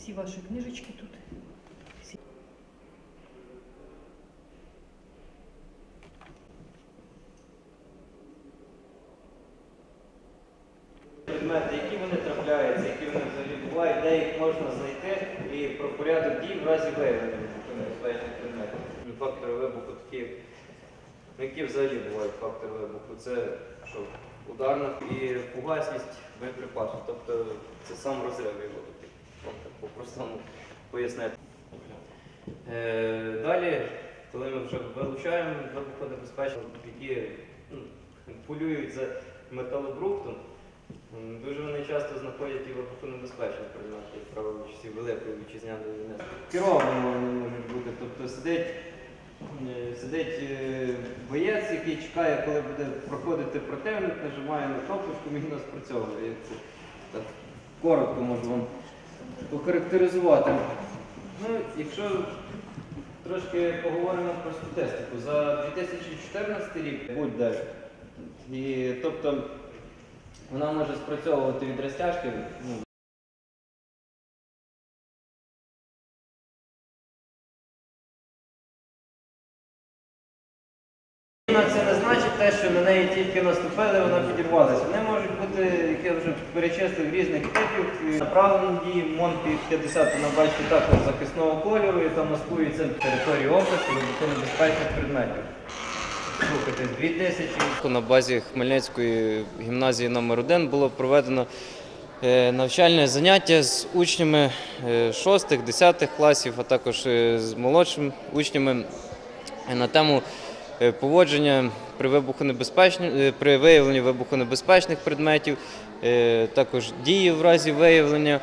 Всі ваші книжечки тут. предмети, які вони трапляються, які вони взагалі бувають, де їх можна знайти, і про порядок дій в разі виявлення небезпечних предметів. Фактори вибуху такі, ну які взагалі бувають фактори вибуху. Це що ударна і фугасність боєприпасу. Тобто це сам розрив його такий. Вам по-простому пояснити. Е, далі, коли ми вже вилучаємо вибухонебезпечні, які ну, полюють за металобрухтом, дуже вони часто знаходять і вибухонебезпечні предмети, як правило, часів Великої вітчизняної війни. Керовані вони можуть бути, тобто сидить, е, сидить е, боєць, який чекає, коли буде проходити противник, нажимає на кнопочку, міна спрацьовує. Як коротко можу вам охарактеризувати. Ну, якщо трошки поговоримо про статистику, за 2014 рік будь-де. І тобто вона може спрацьовувати від розтяжки. Ну, це не значить те, що на неї тільки наступили, вона підірвалася. Вони можуть бути, як я вже перечислив, різних типів. І Направлені дії МОН 50 вона бачите також захисного кольору, там маскується територію області вибухонебезпечних предметів. Слухайте, з 2000 на базі Хмельницької гімназії номер 1 було проведено е, навчальне заняття з учнями 6-10 класів, а також е, з молодшими учнями е, на тему е, поводження при, вибухонебезпечні- е, при виявленні вибухонебезпечних предметів, е, також дії в разі виявлення.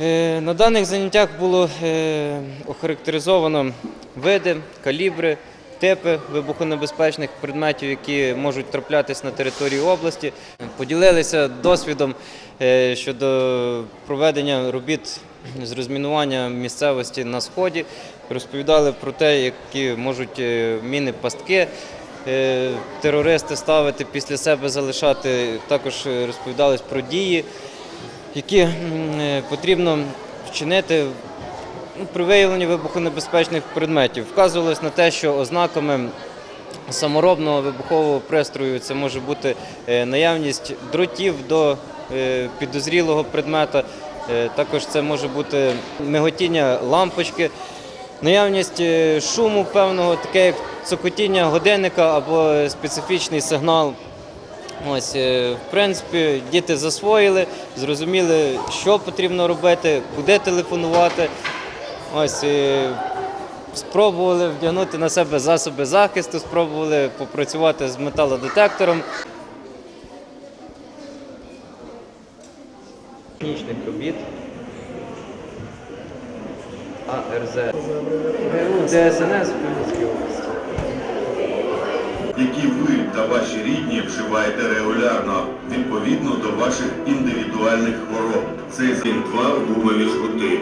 Е, На даних заняттях було е, охарактеризовано види, калібри, типи вибухонебезпечних предметів, які можуть траплятись на території області. Поділилися досвідом е, щодо проведення робіт з розмінування місцевості на сході. Розповідали про те, які можуть е, міни пастки е, терористи ставити після себе залишати. Також е, розповідали про дії які потрібно вчинити ну, при виявленні вибухонебезпечних предметів. Вказувалось на те, що ознаками саморобного вибухового пристрою це може бути наявність дротів до підозрілого предмета, також це може бути миготіння лампочки. Наявність е, шуму певного, таке як цокотіння годинника або специфічний сигнал Ось, е, в принципі, діти засвоїли, зрозуміли, що потрібно робити, куди телефонувати. Ось, е, спробували вдягнути на себе засоби захисту, спробували попрацювати з металодетектором. Технічних робіт. АРЗ. ДСНС в Хмельницькій області. які ви та ваші рідні вживаєте регулярно відповідно до ваших індивідуальних хвороб. Цей два гумові жгути.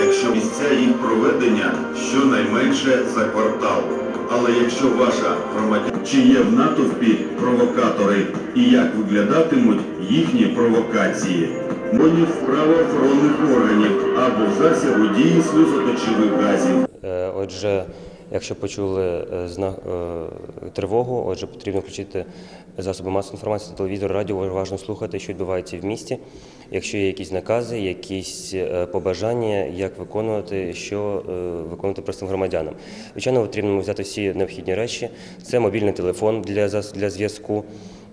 Якщо місця їх проведення щонайменше за квартал. Але якщо ваша громадян чи є в натовпі провокатори і як виглядатимуть їхні провокації? Монів правоохоронних органів або засобу дії сльозоточивих газів. Е, Отже, якщо почули е, е, тривогу, отже, потрібно включити засоби масової інформації, телевізор, радіо, уважно слухати, що відбувається в місті. Якщо є якісь накази, якісь побажання, як виконувати, що виконувати простим громадянам. Звичайно, потрібно взяти всі необхідні речі. Це мобільний телефон для, для зв'язку.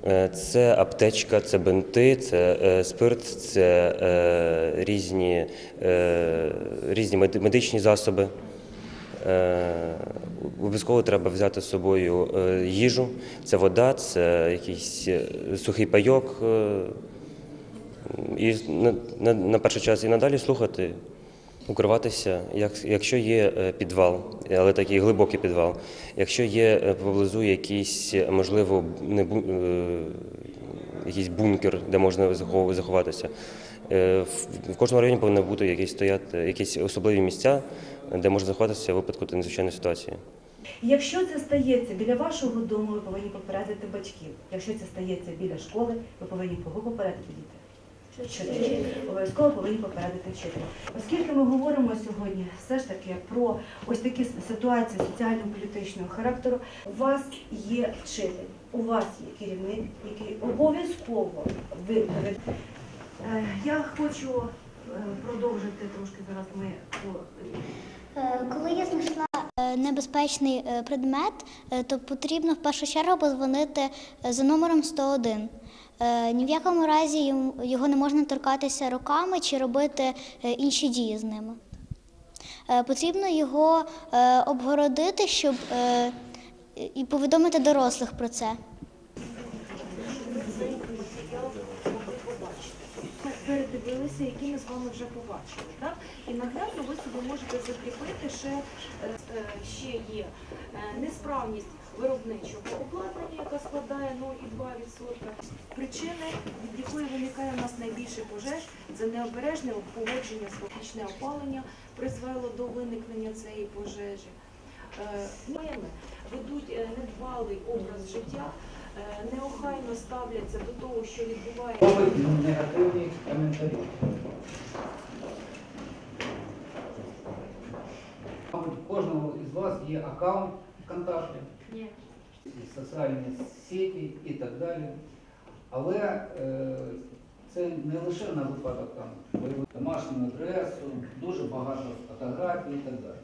Е, Це аптечка, це бинти, це е, спирт, це е, різні, е, різні медичні засоби. Обов'язково треба взяти з собою їжу, це вода, це якийсь сухий пайок. І на, на, на перший час і надалі слухати, укриватися, як, якщо є е, підвал, але такий глибокий підвал, якщо є е, поблизу якийсь, е, можливо, не бу, якийсь бункер, де можна заховатися. В кожному районі повинні бути якісь стояти якісь особливі місця, де можна заховатися в випадку надзвичайної ситуації. Якщо це стається біля вашого дому, ви повинні попередити батьків. Якщо це стається біля школи, ви повинні кого попередити дітей? Чотири. Обов'язково повинні попередити вчителя. Оскільки ми говоримо сьогодні все ж таки про ось такі ситуації соціально-політичного характеру, у вас є вчитель, у вас є керівник, який обов'язково ви. Е, Я хочу е, продовжити трошки зараз ми Е, Коли я знайшла небезпечний предмет, то потрібно в першу чергу позвонити за номером 101. Е, Ні в якому разі його не можна торкатися руками чи робити е, інші дії з ними. Е, Потрібно його обгородити, щоб і повідомити дорослих про це. передивилися, які ми з вами вже побачили. Так? І наглядно ви собі можете закріпити е, ще є несправність виробничого обладнання, яка складає 0,2%. Причини, від якої виникає у нас найбільше пожеж, це необережне поводження свічне опалення призвело до виникнення цієї пожежі. Е, ведуть е, недбалий образ життя, е, неохайно ставляться до того, що відбувається. Негативні коментарі. Мабуть, у кожного із вас є аккаунт ВКонтакті, Ні. соціальні сеті і так далі. Але е, це не лише на випадок там домашню адресу, дуже багато фотографій і так далі.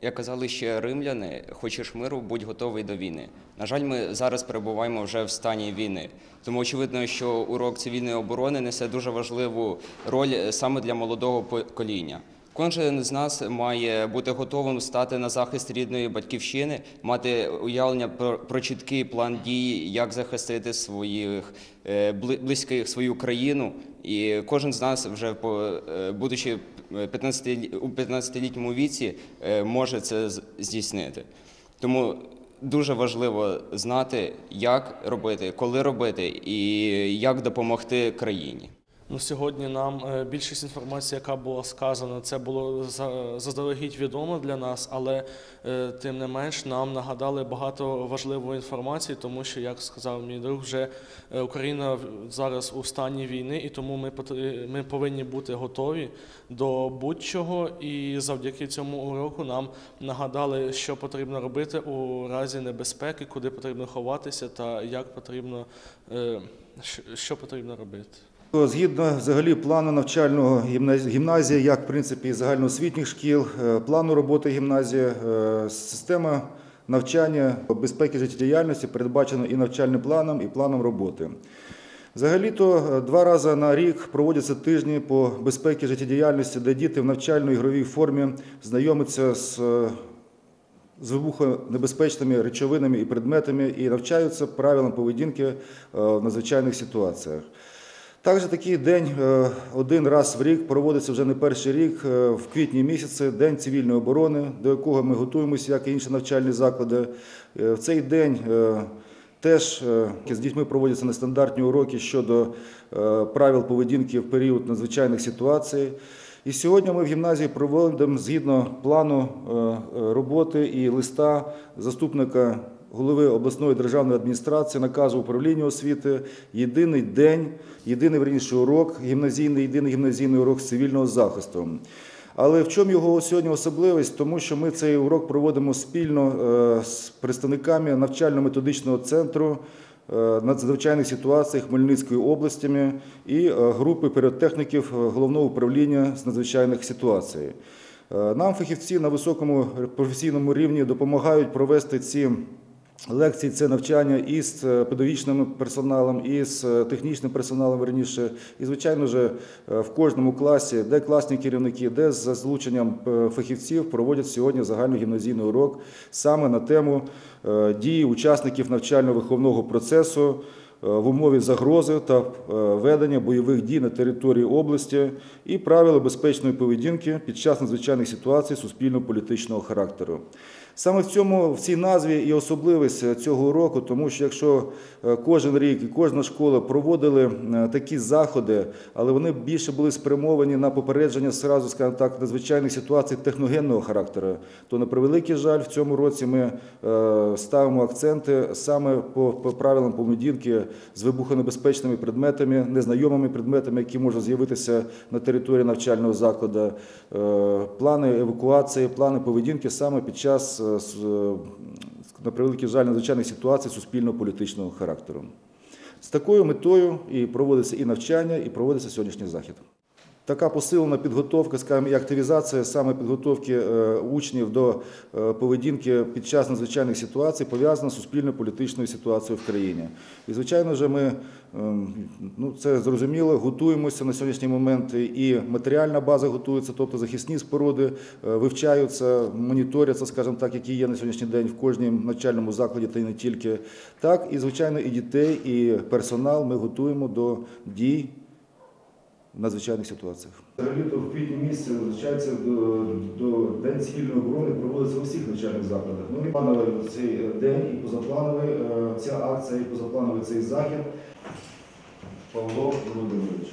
Як казали ще римляни, хочеш миру, будь готовий до війни. На жаль, ми зараз перебуваємо вже в стані війни. Тому очевидно, що урок цивільної оборони несе дуже важливу роль е, саме для молодого покоління. Кожен з нас має бути готовим стати на захист рідної батьківщини, мати уявлення про, чіткий план дії, як захистити своїх е, близьких свою країну. І кожен з нас, вже е, будучи 15 у 15-літньому віці, е, може це здійснити. Тому дуже важливо знати, як робити, коли робити і як допомогти країні. Ну, сьогодні нам е, більшість інформації, яка була сказана, це було за- заздалегідь відомо для нас, але е, тим не менш нам нагадали багато важливої інформації, тому що, як сказав мій друг, вже е, Україна зараз у стані війни, і тому ми, ми повинні бути готові до будь-чого. І завдяки цьому уроку нам нагадали, що потрібно робити у разі небезпеки, куди потрібно ховатися та як потрібно, що потрібно робити. Згідно взагалі плану навчального гімназії, як в принципі і загальноосвітніх шкіл, е, плану роботи гімназії, е, система навчання безпеки життєдіяльності передбачена і навчальним планом, і планом роботи. Взагалі-то е, два рази на рік проводяться тижні по безпеці життєдіяльності, де діти в навчально-ігровій формі знайомляться з з вибухонебезпечними речовинами і предметами і навчаються правилам поведінки в надзвичайних ситуаціях. Також такий день е, один раз в рік проводиться вже не перший рік, е, в квітні місяці, День цивільної оборони, до якого ми готуємося, як і інші навчальні заклади. Е, В цей день теж з дітьми проводяться нестандартні уроки щодо правил поведінки в період надзвичайних ситуацій. І сьогодні ми в гімназії проводимо згідно плану роботи і листа заступника голови обласної державної адміністрації, наказу управління освіти, єдиний день, єдиний верніше урок, гімназійний, єдиний гімназійний урок цивільного захисту. Але в чому його сьогодні особливість? Тому що ми цей урок проводимо спільно е, з представниками навчально-методичного центру е, надзвичайних ситуацій Хмельницької області і е, групи піротехніків е, головного управління з надзвичайних ситуацій. Нам фахівці на високому професійному рівні допомагають провести ці лекції, це навчання із е, педагогічним персоналом, і з е, технічним персоналом верніше. І, звичайно ж, е, в кожному класі, де класні керівники, де з залученням фахівців проводять сьогодні загальногімназійний урок саме на тему дії учасників навчально-виховного процесу в умові загрози та ведення бойових дій на території області і правила безпечної поведінки під час надзвичайних ситуацій суспільно-політичного характеру. Саме в цьому в цій назві і особливість е, цього року, тому що якщо е, кожен рік і кожна школа проводили е, такі заходи, але вони більше були спрямовані на попередження сразу, скажімо так, надзвичайних ситуацій техногенного характеру, то на превеликий жаль, в цьому році ми ставимо акценти саме по, правилам поведінки з вибухонебезпечними предметами, незнайомими предметами, які можуть з'явитися на території навчального закладу, плани евакуації, плани поведінки саме під час, на превеликий жаль, надзвичайних ситуацій суспільно-політичного характеру. З такою метою і проводиться і навчання, і проводиться сьогоднішній захід. Така посилена підготовка, скажімо, і активізація саме підготовки е, учнів до е, поведінки під час надзвичайних ситуацій пов'язана з суспільно-політичною ситуацією в країні. І, звичайно ми ем, ну, це зрозуміло, готуємося на сьогоднішній момент, і матеріальна база готується, тобто захисні споруди е, вивчаються, моніторяться, скажімо так, які є на сьогоднішній день в кожному навчальному закладі, та й не тільки. Так, і, звичайно, і дітей, і персонал ми готуємо до дій в надзвичайних ситуаціях. Взагалі-то в квітні місяці визначається до, до День цивільної оборони проводиться у всіх навчальних закладах. Ну і плановий цей день і позаплановий е, ця акція, і позаплановий цей захід. Павло Володимирович.